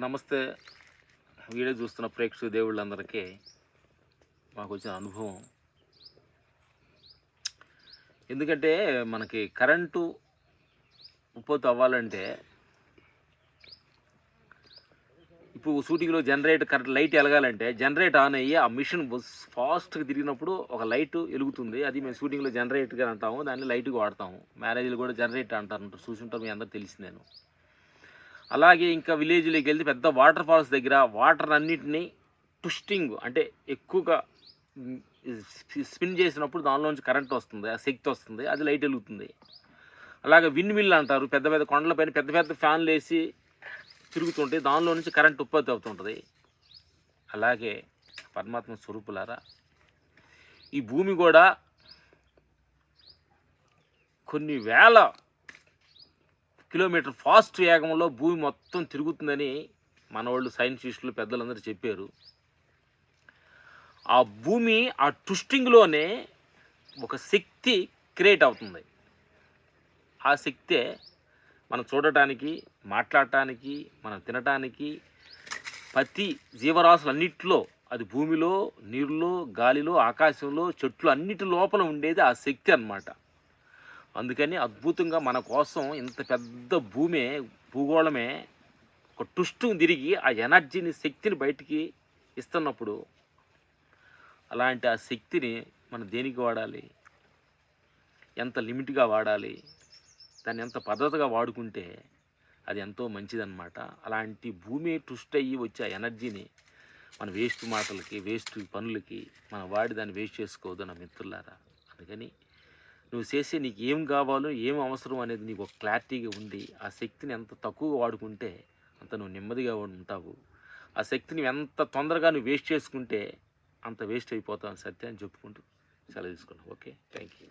నమస్తే వీడియో చూస్తున్న ప్రేక్షక దేవుళ్ళందరికీ మాకు వచ్చిన అనుభవం. ఎందుకంటే మనకి కరెంటు ఉత్పత్తి అవ్వాలంటే ఇప్పుడు షూటింగ్లో జనరేట్ కరెంట్ లైట్ వెలగాలంటే జనరేట్ ఆన్ అయ్యి ఆ మిషన్ ఫాస్ట్గా తిరిగినప్పుడు ఒక లైట్ వెలుగుతుంది. అది మేము షూటింగ్లో జనరేట్గా అంటాము దాన్ని లైట్గా వాడతాము. మ్యారేజ్లు కూడా జనరేట్ అంటారు చూసుంటారు మీ అందరికి తెలిసిందేను అలాగే ఇంకా విలేజ్లోకి వెళ్తే పెద్ద వాటర్ ఫాల్స్ దగ్గర వాటర్ అన్నిటినీ ట్విస్టింగ్ అంటే ఎక్కువగా స్పిన్ చేసినప్పుడు దానిలోంచి కరెంట్ వస్తుంది ఆ శక్తి వస్తుంది అది లైట్ వెలుగుతుంది. అలాగే విన్ మిల్ అంటారు పెద్ద పెద్ద కొండలపైన పెద్ద పెద్ద ఫ్యాన్లు వేసి తిరుగుతుంటే దానిలో నుంచి కరెంట్ ఉత్పత్తి అవుతుంటుంది. అలాగే పరమాత్మ స్వరూపులారా ఈ భూమి కూడా కొన్ని వేల కిలోమీటర్ ఫాస్ట్ వేగంలో భూమి మొత్తం తిరుగుతుందని మన వాళ్ళు సైంటిస్టులు పెద్దలందరూ చెప్పారు. ఆ భూమి ఆ ట్విస్టింగ్లోనే ఒక శక్తి క్రియేట్ అవుతుంది. ఆ శక్తే మనం చూడటానికి మాట్లాడటానికి మనం తినటానికి ప్రతి జీవరాశులన్నిటిలో అది భూమిలో నీరులో గాలిలో ఆకాశంలో చెట్లు అన్నిటి లోపల ఉండేది ఆ శక్తి అన్నమాట. అందుకని అద్భుతంగా మన కోసం ఇంత పెద్ద భూమే భూగోళమే ఒక టుష్టు తిరిగి ఆ ఎనర్జీని శక్తిని బయటికి ఇస్తున్నప్పుడు అలాంటి ఆ శక్తిని మనం దేనికి వాడాలి? ఎంత లిమిట్గా వాడాలి? దాన్ని ఎంత పద్ధతిగా వాడుకుంటే అది ఎంతో మంచిదన్నమాట. అలాంటి భూమి ట్విస్ట్ అయ్యి వచ్చే ఆ ఎనర్జీని మన వేస్ట్ మాటలకి వేస్ట్ పనులకి మనం వాడి దాన్ని వేస్ట్ చేసుకోవద్దు నా మిత్రులారా. అందుకని నువ్వు చేసే నీకు ఏం కావాలో ఏం అవసరం అనేది నీకు ఒక క్లారిటీగా ఉండి ఆ శక్తిని ఎంత తక్కువగా వాడుకుంటే అంత నువ్వు నెమ్మదిగా ఉంటావు. ఆ శక్తిని ఎంత తొందరగా నువ్వు వేస్ట్ చేసుకుంటే అంత వేస్ట్ అయిపోతావు అని సత్యాన్ని చెప్పుకుంటూ సెలవు తీసుకున్నావు ఓకే? Thank you